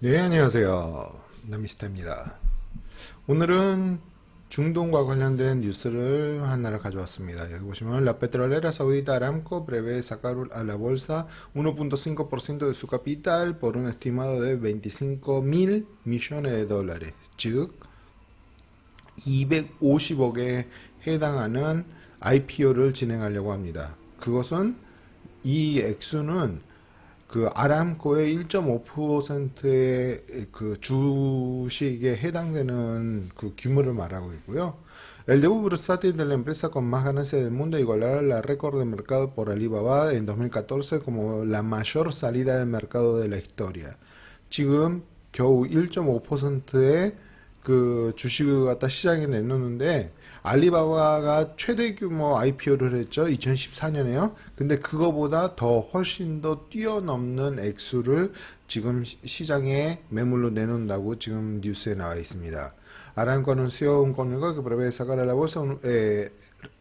네, 안녕하세요. 나미스타입니다. 오늘은 중동과 관련된 뉴스를 하나를 가져왔습니다. 여기 보시면 La petrolera saudita Aramco prevé sacar a la bolsa 1.5% de su capital por un estimado de 25 mil millones de dólares. 즉 250억에 해당하는 IPO를 진행하려고 합니다. 그것은 이 액수는 그 아람코의 1.5%의 그 주식에 해당되는 그 규모를 말하고 있고요. El debut bursátil de la empresa con más ganancias del mundo igualará la récord de mercado por Alibaba en 2014 como la mayor salida de mercado de la historia. 지금 겨우 1.5%의 그 주식을 갖다 시장에 내놓는데 알리바바가 최대 규모 IPO를 했죠. 2014년에요. 근데 그거보다 더 훨씬 더 뛰어넘는 액수를 지금 시- 시장에 매물로 내놓는다고 지금 뉴스에 나와 있습니다. Aramco anunció un comunicado que prevé sacar a la bolsa un- eh,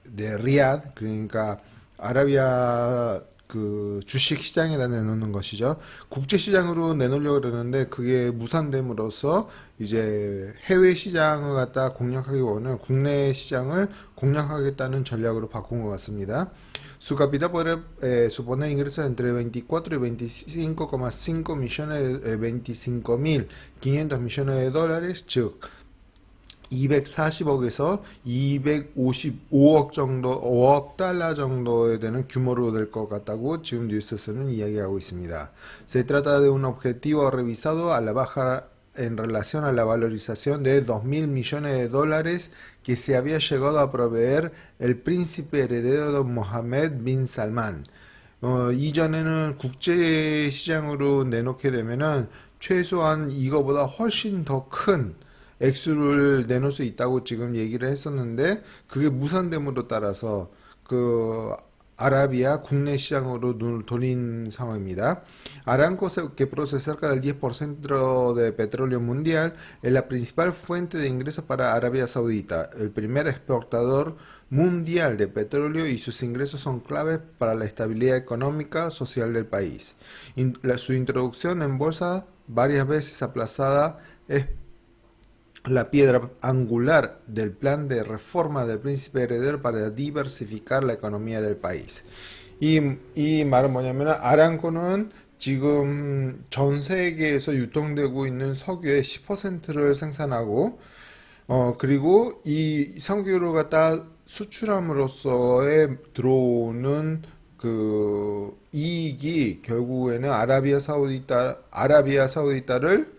de Riyadh, 그러니까 아라비아 그 주식 시장에다 내놓는 것이죠. 국제 시장으로 내놓으려고 그러는데 그게 무산됨으로써 이제 해외 시장을 갖다 공략하기보다는 국내 시장을 공략하겠다는 전략으로 바꾼 것 같습니다. Su capital eh, suponer ingresos entre 24 y 25,5 millones, eh, 25 mil 500 millones de dólares, 즉 240억에서 255억 정도, 5억 달러 정도에 되는 규모로 될 것 같다고 지금 뉴스에서는 이야기하고 있습니다. Se trata de un objetivo revisado a la baja en relación a la valorización de 2.000 millones de dólares que se había llegado a proveer el príncipe heredero de Mohammed bin Salman. 어, 이전에는 국제 시장으로 내놓게 되면은 최소한 이거보다 훨씬 더큰 액수를 내놓을 수 있다고 지금 얘기를 했었는데 그게 무산됨으로 따라서 그 아라비아 국내 시장으로 눈을 돌린 상황입니다. Aramco, se- que produce cerca del 10% de petróleo mundial, es la principal fuente de ingresos para Arabia Saudita, el primer exportador mundial de petróleo y sus ingresos son claves para la estabilidad económica social del país. In- la- su introducción en bolsa, varias veces aplazada, es la piedra angular del plan de reforma del príncipe heredero para diversificar la economía del país. 이, 이 말은 뭐냐면 아람코는 지금 전 세계에서 유통되고 있는 석유의 10%를 생산하고 어 그리고 이 석유를 갖다 수출함으로써에 들어오는 그 이익이 결국에는 아라비아 사우디타 아라비아 사우디타를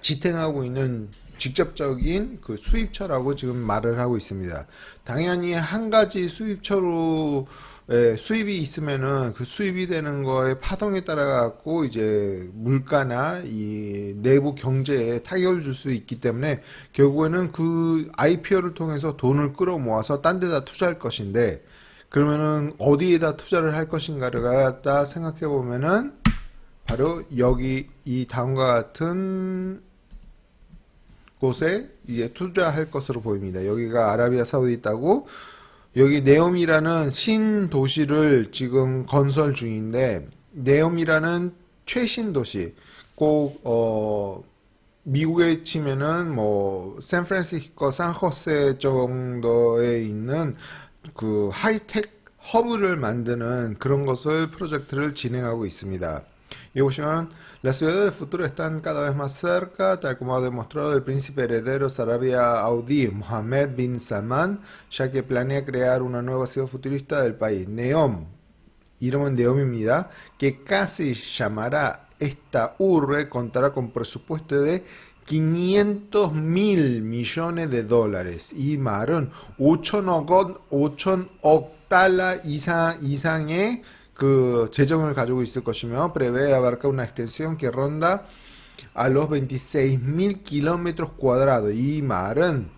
지탱하고 있는 직접적인 그 수입처라고 지금 말을 하고 있습니다. 당연히 한 가지 수입처로 에, 수입이 있으면은 그 수입이 되는 거에 파동에 따라 갖고 이제 물가나 이 내부 경제에 타격을 줄 수 있기 때문에 결국에는 그 IPO를 통해서 돈을 끌어모아서 딴 데다 투자할 것인데 그러면은 어디에다 투자를 할 것인가를 갖다 생각해 보면은 바로 여기 이 다음과 같은 곳에 이제 투자할 것으로 보입니다. 여기가 아라비아 사우디다고 여기 네옴이라는 신도시를 지금 건설 중인데 네옴이라는 최신 도시 꼭 어, 미국에 치면은 뭐 샌프란시스코, 산호세 정도에 있는 그 하이텍 허브를 만드는 그런 것을 프로젝트를 진행하고 있습니다. Y 보시면 las ciudades del futuro están cada vez más cerca, tal como ha demostrado el príncipe heredero Arabia Saudí Mohammed bin Salman, ya que planea crear una nueva ciudad futurista del país, Neom, 이름은 네옴입니다. que casi llamará esta urbe, contará con presupuesto de 500 mil millones de dólares. 이 말은 5천억 원, 5천억 달러 이상, 이상의 그 재정을 가지고 있을 것이며, prevé abarca una extensión que ronda a los 26 mil kilómetros cuadrados. 이 말은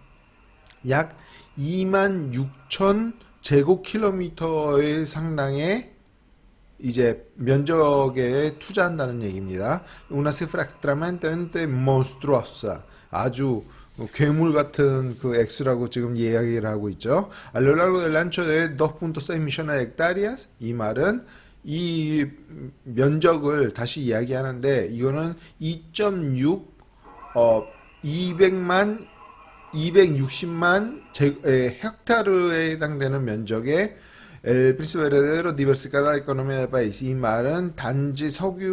약 2만 6천 제곱킬로미터의 상당의 이제 면적에 투자한다는 얘기입니다. Una cifra extremadamente monstruosa. 아주 괴물 같은 그 액수라고 지금 이야기를 하고 있죠. A lo largo del ancho de 2.6 millones de hectáreas. 이 말은 이 면적을 다시 이야기하는데 이거는 2.6 어, 200만 260만 제, 에, 헥타르에 해당되는 면적의 El Príncipe Heredero Diversificar la Economía del País. 이 말은 단지 석유에만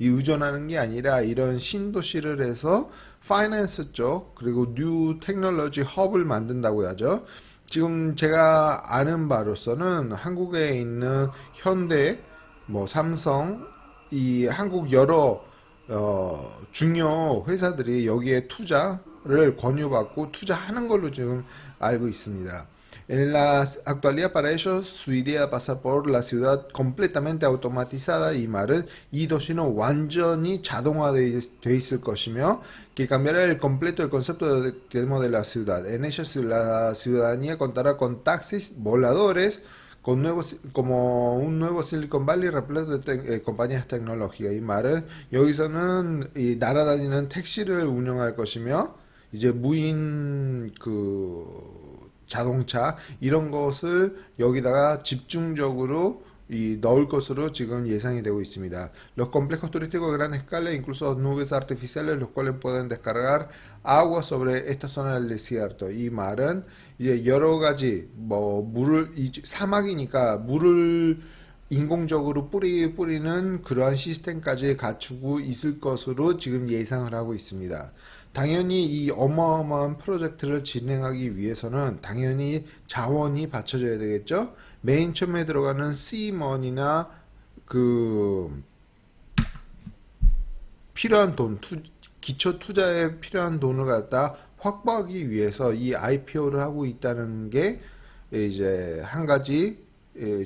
이 의존하는 게 아니라 이런 신도시를 해서 파이낸스 쪽 그리고 뉴 테크놀로지 헙을 만든다고 하죠. 지금 제가 아는 바로서는 한국에 있는 현대, 뭐 삼성, 이 한국 여러 어, 중요 회사들이 여기에 투자를 권유받고 투자하는 걸로 지금 알고 있습니다. En la actualidad para ellos su idea pasar por la ciudad completamente automatizada 이 말은 이 도시는 완전히 자동화되어 있을 것이며 que cambiará el completo el concepto de, tenemos de la ciudad. En ella la ciudadanía contará con taxis voladores con nuevos, como un nuevo Silicon Valley repleto de 테- 에, compañías tecnológicas. 이 말은 여기서는 이 날아다니는 택시를 운영할 것이며 이제 무인 그 자동차 이런 것을 여기다가 집중적으로 이 넣을 것으로 지금 예상이 되고 있습니다. Los complejos turísticos de gran escala, incluso nubes artificiales, los cuales pueden descargar agua sobre esta zona del desierto. 이 말은 이제 여러 가지 뭐 물을 이 사막이니까 물을 인공적으로 뿌리 뿌리는 그러한 시스템까지 갖추고 있을 것으로 지금 예상을 하고 있습니다. 당연히 이 어마어마한 프로젝트를 진행하기 위해서는 당연히 자원이 받쳐져야 되겠죠. 맨 처음에 들어가는 C먼이나 그 필요한 돈, 투, 기초 투자에 필요한 돈을 갖다 확보하기 위해서 이 IPO를 하고 있다는 게 이제 한 가지 예,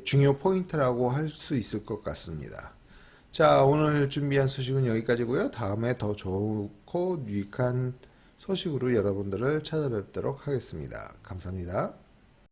중요 포인트라고 할 수 있을 것 같습니다. 자, 오늘 준비한 소식은 여기까지고요. 다음에 더 좋고 유익한 소식으로 여러분들을 찾아뵙도록 하겠습니다. 감사합니다.